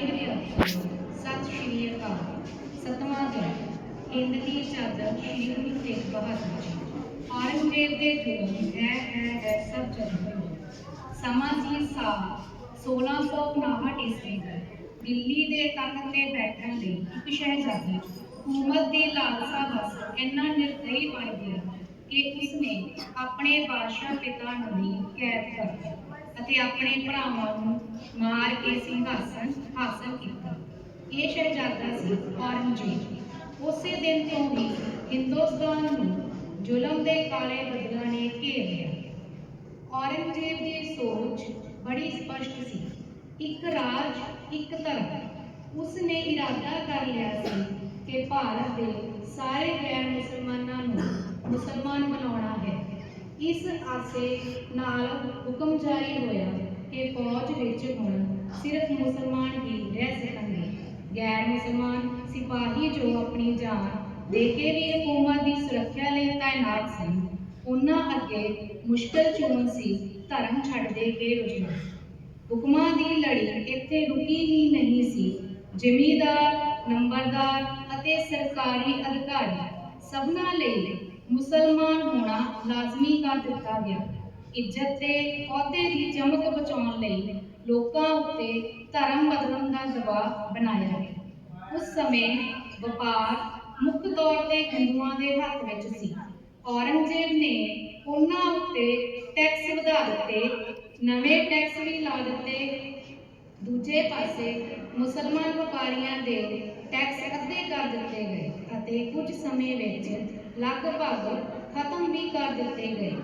ਵਿਦਿਆਰਥੀਓ ਸਤਿ ਸ਼੍ਰੀ ਅਕਾਲ ਸਤਵਾਂ ਦਿਨ ਹਿੰਦ ਚਾਦਰ ਸ਼੍ਰੀ ਗੁਰੂ ਤੇਗ ਬਹਾਦਰ ਜੀ ਔਰੰਗਜ਼ੇਬ ਦੇ ਜ਼ੁਲਮ ਹੈ ਹੈ ਹੈ ਸਭ ਜਗਤ ਸਮਾਂ ਸੀ ਸਾਲ 1659 ਈਸਵੀ ਦਿੱਲੀ ਦੇ ਤਖਤ ਤੇ ਬੈਠਣ ਲਈ, ਇੱਕ ਸ਼ਹਿਜ਼ਾਦੀ ਹਕੂਮਤ ਦੀ ਲਾਲਸਾ ਬਸ ਇੰਨਾ ਨਿਰਦਈ ਬਣ ਗਿਆ ਕਿ ਉਸਨੇ ਆਪਣੇ ਬਾਦਸ਼ਾਹ ਪਿਤਾ ਨੂੰ ਵੀ ਕੈਦ ਕਰ ਲਿਆ ਅਤੇ ਆਪਣੇ ਭਰਾਵਾਂ ਨੂੰ ਮਾਰ ਕੇ ਸਿੰਘਾਸਨ ਹਾਸਲ ਕੀਤਾ। ਇਹ ਸ਼ਹਿਜ਼ਾਦਾ ਸੀ ਔਰੰਗਜ਼ੇਬ ਉਸੇ ਦਿਨ ਤੋਂ ਹੀ ਹਿੰਦੁਸਤਾਨ ਨੂੰ ਜ਼ੁਲਮ ਦੇ ਕਾਲੇ ਬੱਦਲਾਂ ਨੇ ਘੇਰ ਲਿਆ। ਔਰੰਗਜ਼ੇਬ ਦੀ ਸੋਚ ਬੜੀ ਸਪਸ਼ਟ ਸੀ। ਇੱਕ ਰਾਜ, ਇੱਕ ਧਰਮ। ਉਸ ਨੇ ਇਰਾਦਾ ਕਰ ਲਿਆ ਸੀ ਕਿ ਭਾਰਤ ਦੇ ਸਾਰੇ ਗੈਰ ਮੁਸਲਮਾਨਾਂ ਨੂੰ ਮੁਸਲਮਾਨ ਬਣਾਉਣਾ ਹੈ ਇਸ ਨਾਲ ਹੁਕਮ ਜਾਰੀ ਹੋਇਆ ਕਿ ਫੌਜ ਵਿੱਚ ਹੁਣ ਸਿਰਫ ਮੁਸਲਮਾਨ ਹੀ ਰਹਿ ਸਕਣਗੇ। ਗੈਰ ਮੁਸਲਮਾਨ ਸਿਪਾਹੀ ਜੋ ਆਪਣੀ ਜਾਨ ਦੇ ਕੇ ਵੀ ਹਕੂਮਤ ਦੀ ਸੁਰੱਖਿਆ ਲਈ ਤਾਇਨਾਤ ਸਨ, ਉਹਨਾਂ ਅੱਗੇ ਮੁਸ਼ਕਲ ਚੋਣ ਸੀ, ਧਰਮ ਛੱਡ ਦੇ ਕੇ ਰੁਝਣਾ ਹੁਕਮਾਂ ਦੀ ਲੜੀ ਇੱਥੇ ਰੁਕੀ ਹੀ ਨਹੀਂ ਸੀ। ਜਿਮੀਦਾਰ, ਨੰਬਰਦਾਰ ਅਤੇ ਸਰਕਾਰੀ ਅਧਿਕਾਰੀ ਸਭਨਾਂ ਲਈ ਮੁਸਲਮਾਨ ਹੋਣਾ ਲਾਜ਼ਮੀ ਕਰ ਦਿੱਤਾ ਗਿਆ। ਇੱਜ਼ਤ ਤੇ ਅਹੁਦੇ ਦੀ ਚਮਕ ਬਚਾਉਣ ਲਈ ਲੋਕਾਂ ਉੱਤੇ ਧਰਮ ਬਦਲਣ ਦਾ ਦਬਾਅ ਬਣਾਇਆ ਗਿਆ। ਉਸ ਸਮੇਂ ਵਪਾਰ ਮੁੱਖ ਤੌਰ ਤੇ ਹਿੰਦੂਆਂ ਦੇ ਹੱਥ ਵਿੱਚ ਸੀ। ਔਰੰਗਜ਼ੇਬ ਨੇ ਉਹਨਾਂ ਉੱਤੇ ਟੈਕਸ ਵਧਾ ਦਿੱਤੇ, ਨਵੇਂ ਟੈਕਸ ਵੀ ਲਾ ਦਿੱਤੇ। ਦੂਜੇ ਪਾਸੇ ਮੁਸਲਮਾਨ ਵਪਾਰੀਆਂ ਦੇ ਟੈਕਸ ਅੱਧੇ ਕਰ ਦਿੱਤੇ ਗਏ ਅਤੇ ਕੁਝ ਸਮੇਂ ਵਿੱਚ ਲਗਭਗ ਖਤਮ ਵੀ ਕਰ ਦਿੱਤੇ ਗਏ।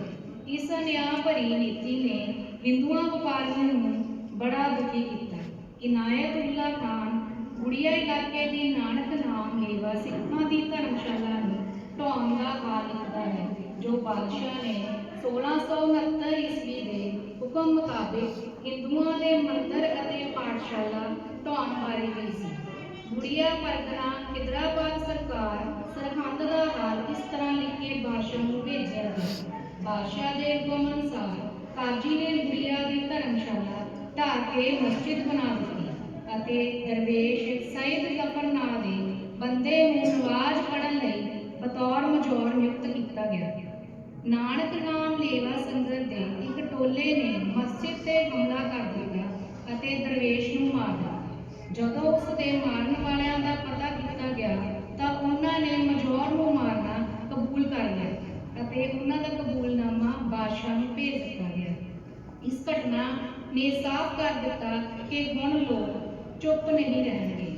ਇਸ ਨਿਆਂ ਭਰੀ ਨੀਤੀ ਨੇ ਹਿੰਦੂਆਂ ਵਪਾਰੀਆਂ ਨੂੰ ਬੜਾ ਦੁਖੀ ਕੀਤਾ। ਇਨਾਇਤੁੱਲਾ ਖਾਨ, ਗੁੜੀਆ ਇਲਾਕੇ ਦੀ ਨਾਨਕ ਨਾਮ ਲੇਵਾ ਸਿੱਖਾਂ ਦੀ ਧਰਮਸ਼ਾਲਾ ਨੂੰ ਢਾਉਣ ਦਾ ਹਾਲ ਲਿਖਦਾ ਹੈ, ਜੋ ਬਾਦਸ਼ਾਹ ਨੇ 1669 ਈਸਵੀ ਦੇ ਹੁਕਮ ਮੁਤਾਬਿਕ ਹਿੰਦੂਆਂ ਦੇ ਮੰਦਰ ਅਤੇ ਪਾਠਸ਼ਾਲਾ ਢਾਉਣ ਬਾਰੇ ਵੀ ਸੀ। ਗੁੜੀਆ ਪਰਗਨਾ ਖਿਦਰਾਬਾਦ ਸਰਕਾਰ ਸਰਹੰਦ ਦਾ ਹਾਲ ਇਸ ਤਰ੍ਹਾਂ ਲਿਖ ਕੇ ਨੂੰ ਭੇਜਿਆ ਗਿਆ। ਦੇ ਹੁਕਮ ਅਨੁਸਾਰ ਕਾਜੀ ਨੇ ਗੁੜੀਆ ਦੀ ਧਰਮਸ਼ਾਲਾ ਢਾਹ ਕੇ ਮਸਜਿਦ ਬਣਾ ਦਿੱਤੀ ਅਤੇ ਦਰਵੇਸ਼ ਸੈਦ ਜ਼ਫਰ ਨਾਂ ਦੇ ਬੰਦੇ ਨੂੰ ਨਵਾਜ਼ ਪੜ੍ਹਨ ਲਈ ਬਤੌਰ ਮਜੌਰ ਨਿਯੁਕਤ ਕੀਤਾ ਗਿਆ। ਨਾਨਕ ਨਾਮ ਲੇਵਾ ਸੰਗਤ ਦੇ ਇੱਕ ਟੋਲੇ ਨੇ ਮਸਜਿਦ ਤੇ ਹਮਲਾ ਕਰ ਦਿੱਤਾ ਅਤੇ ਦਰਵੇਸ਼ ਨੂੰ ਮਾਰ ਦਿੱਤਾ। ਜਦੋਂ ਉਸ ਦੇ ਮਾਰਨ ਵਾਲਿਆਂ ਦਾ ਪਤਾ ਕੀਤਾ ਗਿਆ ਤਾਂ ਉਹਨਾਂ ਨੇ ਮਜੌਰ ਨੂੰ ਮਾਰਨਾ ਕਬੂਲ ਕਰ ਲਿਆ ਅਤੇ ਉਹਨਾਂ ਦਾ ਕਬੂਲਨਾਮਾ ਬਾਦਸ਼ਾਹ ਨੂੰ ਭੇਜ ਦਿੱਤਾ ਗਿਆ ਇਸ ਘਟਨਾ ਨੇ ਸਾਫ਼ ਕਰ ਦਿੱਤਾ ਕਿ ਹੁਣ ਲੋਕ ਚੁੱਪ ਨਹੀਂ ਰਹਿਣਗੇ।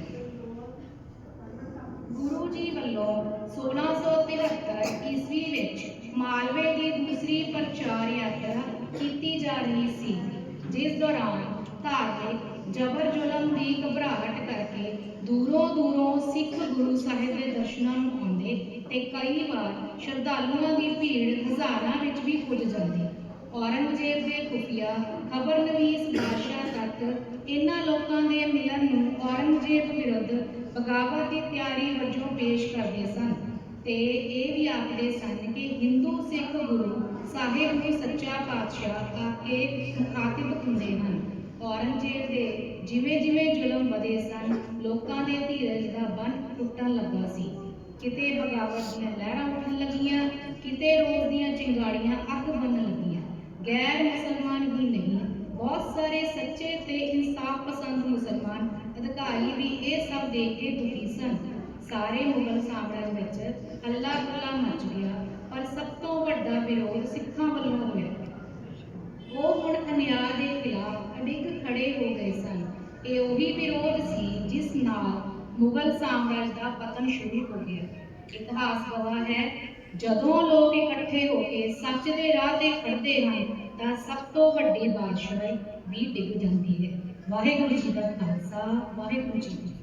ਗੁਰੂ ਜੀ ਵੱਲੋਂ 1673 ਈਸਵੀ ਵਿੱਚ ਮਾਲਵੇ ਦੀ ਦੂਸਰੀ ਪ੍ਰਚਾਰ ਯਾਤਰਾ ਕੀਤੀ ਜਾ ਰਹੀ ਸੀ, ਜਿਸ ਦੌਰਾਨ ਧਾਰਮਿਕ ਜ਼ਬਰ ਜ਼ੁਲਮ ਦੀ ਘਬਰਾਹਟ ਕਰਕੇ ਦੂਰੋਂ ਦੂਰੋਂ ਸਿੱਖ ਗੁਰੂ ਸਾਹਿਬ ਦੇ ਦਰਸ਼ਨਾਂ ਨੂੰ ਆਉਂਦੇ ਤੇ ਕਈ ਵਾਰ ਸ਼ਰਧਾਲੂਆਂ ਦੀ ਭੀੜ ਹਜ਼ਾਰਾਂ ਵਿੱਚ ਵੀ ਪੁੱਜ ਜਾਂਦੀ। ਔਰੰਗਜ਼ੇਬ ਦੇ ਖੁਫੀਆ, ਖਬਰਨਵੀਸ ਬਾਦਸ਼ਾਹ ਤੱਕ ਇਹਨਾਂ ਲੋਕਾਂ ਦੇ ਮਿਲਣ ਨੂੰ ਔਰੰਗਜ਼ੇਬ ਵਿਰੁੱਧ ਬਗਾਵਤ ਦੀ ਤਿਆਰੀ ਵਜੋਂ ਪੇਸ਼ ਕਰਦੇ ਸਨ। ਤੇ ਇਹ ਵੀ ਆਖਦੇ ਸਨ ਕਿ ਹਿੰਦੂ ਸਿੱਖ ਗੁਰੂ ਸਾਹਿਬ ਨੂੰ ਸੱਚਾ ਪਾਤਸ਼ਾਹ ਆ ਕੇ ਮੁਖਾਤਿਬ ਹੁੰਦੇ ਹਨ। ਔਰੰਗਜ਼ੇਬ ਦੇ ਜਿਵੇਂ ਜਿਵੇਂ ਜ਼ੁਲਮ ਵਧੇ ਸਨ, ਲੋਕਾਂ ਦੇ ਧੀਰਜ ਦਾ ਬੰਨ ਟੁੱਟਣ ਲੱਗਾ ਸੀ। ਕਿਤੇ ਬਗਾਵਤ ਦੀਆਂ ਲਹਿਰਾਂ ਉੱਠਣ ਲੱਗੀਆਂ, ਕਿਤੇ ਰੋਜ਼ ਦੀਆਂ ਚਿੰਗਾੜੀਆਂ ਅੱਗ ਬਣਨ ਲੱਗੀਆਂ। ਗੈਰ ਮੁਸਲਮਾਨ ਹੀ ਨਹੀਂ। ਬਹੁਤ ਸਾਰੇ ਸੱਚੇ ਤੇ ਇਨਸਾਫ ਪਸੰਦ ਮੁਸਲਮਾਨ ਅਧਿਕਾਰੀ ਵੀ ਇਹ ਸਭ ਦੇਖ ਕੇ ਦੁਖੀ ਸਨ। ਸਾਰੇ ਮੁਗਲ ਸਾਮਰਾਜ ਵਿੱਚ ਹੱਲਾ ਗੁੱਲਾ ਮਚ ਗਿਆ, ਪਰ ਸਭ ਤੋਂ ਵੱਡਾ ਵਿਰੋਧ ਸਿੱਖਾਂ ਵੱਲੋਂ ਹੋਇਆ। ਉਹ ਹੁਣ ਅਨਿਆਂ ਦੇ ਖਿਲਾਫ ਅਡਿੱਗ ਖੜੇ ਹੋ ਗਏ ਸਨ। ਇਹ ਉਹੀ ਵਿਰੋਧ ਸੀ ਜਿਸ ਨਾਲ ਮੁਗਲ ਸਾਮਰਾਜ ਦਾ ਪਤਨ ਸ਼ੁਰੂ ਹੋ ਗਿਆ। ਇਤਿਹਾਸ ਗਵਾਹ ਹੈ ਜਦੋਂ ਲੋਕ ਇਕੱਠੇ ਹੋ ਕੇ ਸੱਚ ਦੇ ਰਾਹ ਤੇ ਖੜਦੇ ਹਨ, ਤਾਂ ਸਭ ਤੋਂ ਵੱਡੀ ਬਾਦਸ਼ਾਹੀ ਵੀ ਡਿੱਗ ਜਾਂਦੀ ਹੈ। ਵਾਹਿਗੁਰੂ ਜੀ ਦਾ ਖਾਲਸਾ, ਵਾਹਿਗੁਰੂ ਜੀ